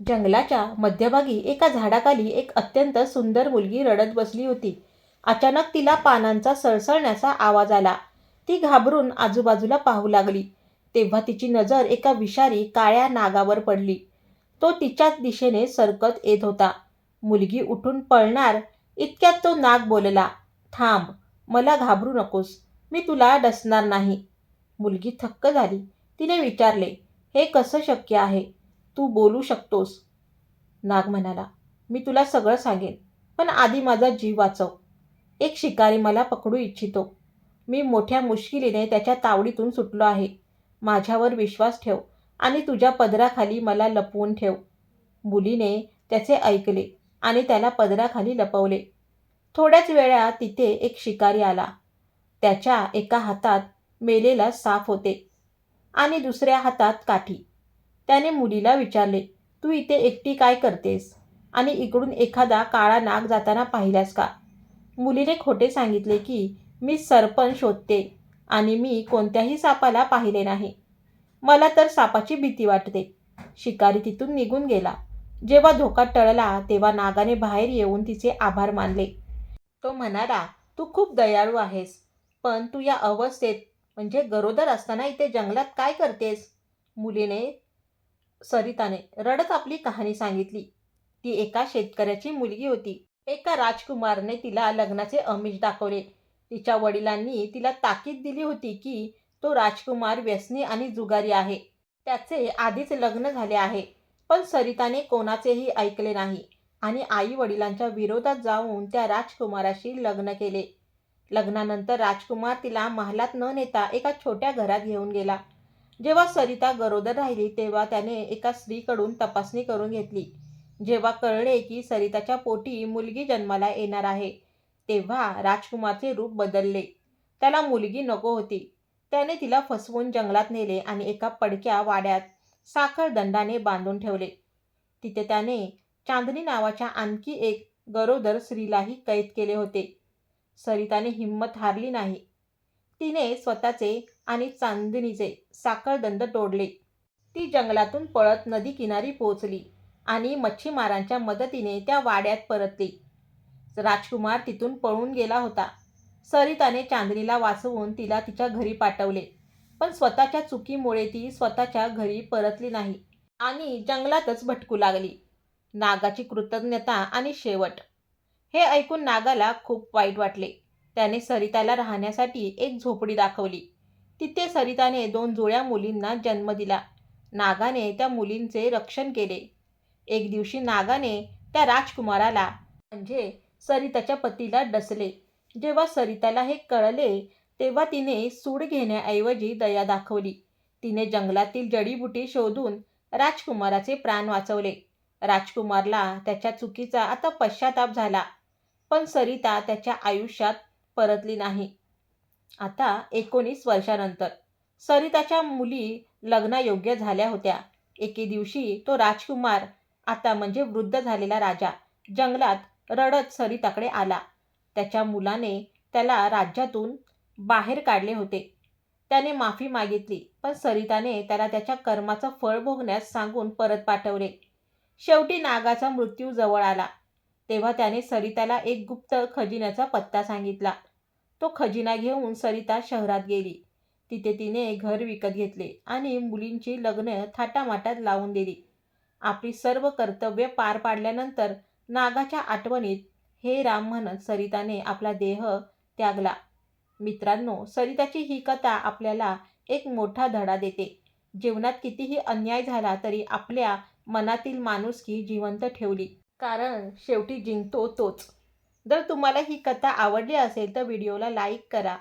जंगलाच्या मध्यभागी एका झाडाखाली एक अत्यंत सुंदर मुलगी रडत बसली होती. अचानक तिला पानांचा सळसळण्याचा आवाज आला. ती घाबरून आजूबाजूला पाहू लागली. तेव्हा तिची नजर एका विषारी काळ्या नागावर पडली. तो तिच्याच दिशेने सरकत येत होता. मुलगी उठून पळणार इतक्यात तो नाग बोलला थांब मला घाबरू नकोस मी तुला डसणार नाही. मुलगी थक्क झाली. तिने विचारले हे कसं शक्य आहे? तू बोलू शकतोस. नाग म्हणाला मी तुला सगळं सांगेन पण आधी माझा जीव वाचव. एक शिकारी मला पकडू इच्छितो. मी मोठ्या मुश्किलीने त्याच्या तावडीतून सुटलो आहे. माझ्यावर विश्वास ठेव आणि तुझ्या पदराखाली मला लपवून ठेव. मुलीने त्याचे ऐकले आणि त्याला पदराखाली लपवले. थोड्याच वेळा तिथे एक शिकारी आला. त्याच्या एका हातात मेलेला साफ होते आणि दुसऱ्या हातात काठी. त्याने मुलीला विचारले तू इथे एकटी काय करतेस? आणि इकडून एखादा काळा नाग जाताना पाहिलास का? मुलीने खोटे सांगितले की मी सरपण शोधते आणि मी कोणत्याही सापाला पाहिले नाही. मला तर सापाची भीती वाटते. शिकारी तिथून निघून गेला. जेव्हा धोका टळला तेव्हा नागाने बाहेर येऊन तिचे आभार मानले. तो म्हणाला तू खूप दयाळू आहेस पण तू या अवस्थेत म्हणजे गरोदर असताना इथे जंगलात काय करतेस? मुलीने सरिताने रडत आपली कहाणी सांगितली. ती एका शेतकऱ्याची मुलगी होती. एका राजकुमारने तिला लग्नाचे अमिष दाखवले. तिच्या वडिलांनी तिला ताकीद दिली होती की तो राजकुमार व्यसनी आणि जुगारी आहे. त्याचे आधीच लग्न झाले आहे. पण सरिताने कोणाचेही ऐकले नाही आणि आई वडिलांच्या विरोधात जाऊन त्या राजकुमाराशी लग्न केले. लग्नानंतर राजकुमार तिला महालात न नेता एका छोट्या घरात घेऊन गेला. जेव्हा सरिता गरोदर राहिली तेव्हा त्याने एका स्त्रीकडून तपासणी करून घेतली. जेव्हा कळले की सरिताच्या पोटी मुलगी जन्माला येणार आहे तेव्हा राजकुमारचे रूप बदलले. त्याला मुलगी नको होती. त्याने तिला फसवून जंगलात नेले आणि एका पडक्या वाड्यात साखर दंडाने बांधून ठेवले. तिथे त्याने चांदणी नावाच्या आणखी एक गरोदर स्त्रीलाही कैद केले होते. सरिताने हिंमत हारली नाही. तिने स्वतःचे आणि चांदणीचे साखळदंड तोडले. ती जंगलातून पळत नदी किनारी पोहोचली आणि मच्छीमारांच्या मदतीने त्या वाड्यात परतली. राजकुमार तिथून पळून गेला होता. सरिताने चांदणीला वाचवून तिला तिच्या घरी पाठवले पण स्वतःच्या चुकीमुळे ती स्वतःच्या घरी परतली नाही आणि जंगलातच भटकू लागली. नागाची कृतज्ञता आणि शेवट. हे ऐकून नागाला खूप वाईट वाटले. त्याने सरिताला राहण्यासाठी एक झोपडी दाखवली. तिथे सरिताने दोन जुळ्या मुलींना जन्म दिला. नागाने त्या मुलींचे रक्षण केले. एक दिवशी नागाने त्या राजकुमाराला म्हणजे सरिताच्या पतीला डसले. जेव्हा सरिताला हे कळले तेव्हा तिने सूड घेण्याऐवजी दया दाखवली. तिने जंगलातील जडीबुटी शोधून राजकुमाराचे प्राण वाचवले. राजकुमारला त्याच्या चुकीचा आता पश्चाताप झाला. पण सरिता त्याच्या आयुष्यात परतली नाही. आता एकोणीस वर्षानंतर सरिताच्या मुली लग्नायोग्य झाल्या होत्या. एके दिवशी तो राजकुमार आता म्हणजे वृद्ध झालेला राजा जंगलात रडत सरिताकडे आला. त्याच्या मुलाने त्याला राज्यातून बाहेर काढले होते. त्याने माफी मागितली पण सरिताने त्याला त्याच्या कर्माचं फळ भोगण्यास सांगून परत पाठवले. शेवटी नागाचा मृत्यू जवळ आला. तेव्हा त्याने सरिताला एक गुप्त खजिन्याचा पत्ता सांगितला. तो खजिना घेऊन सरिता शहरात गेली. तिथे तिने घर विकत घेतले आणि मुलींची लग्न थाटामाटात लावून दिली. आपली सर्व कर्तव्य पार पाडल्यानंतर नागाच्या आठवणीत हे राम म्हणत सरिताने आपला देह त्यागला. मित्रांनो सरिताची ही कथा आपल्याला एक मोठा धडा देते. जीवनात कितीही अन्याय झाला तरी आपल्या मनातील माणुसकी जिवंत ठेवली. कारण शेवटी जिंकतो तोच. जर तुम्हाला ही कथा आवडली असेल तर व्हिडिओला लाईक करा.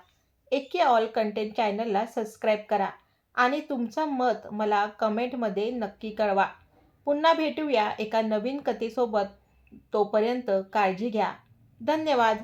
एके ऑल कंटेंट चॅनलला सबस्क्राईब करा आणि तुमचं मत मला कमेंटमध्ये नक्की कळवा. पुन्हा भेटूया एका नवीन कथेसोबत. तोपर्यंत काळजी घ्या. धन्यवाद.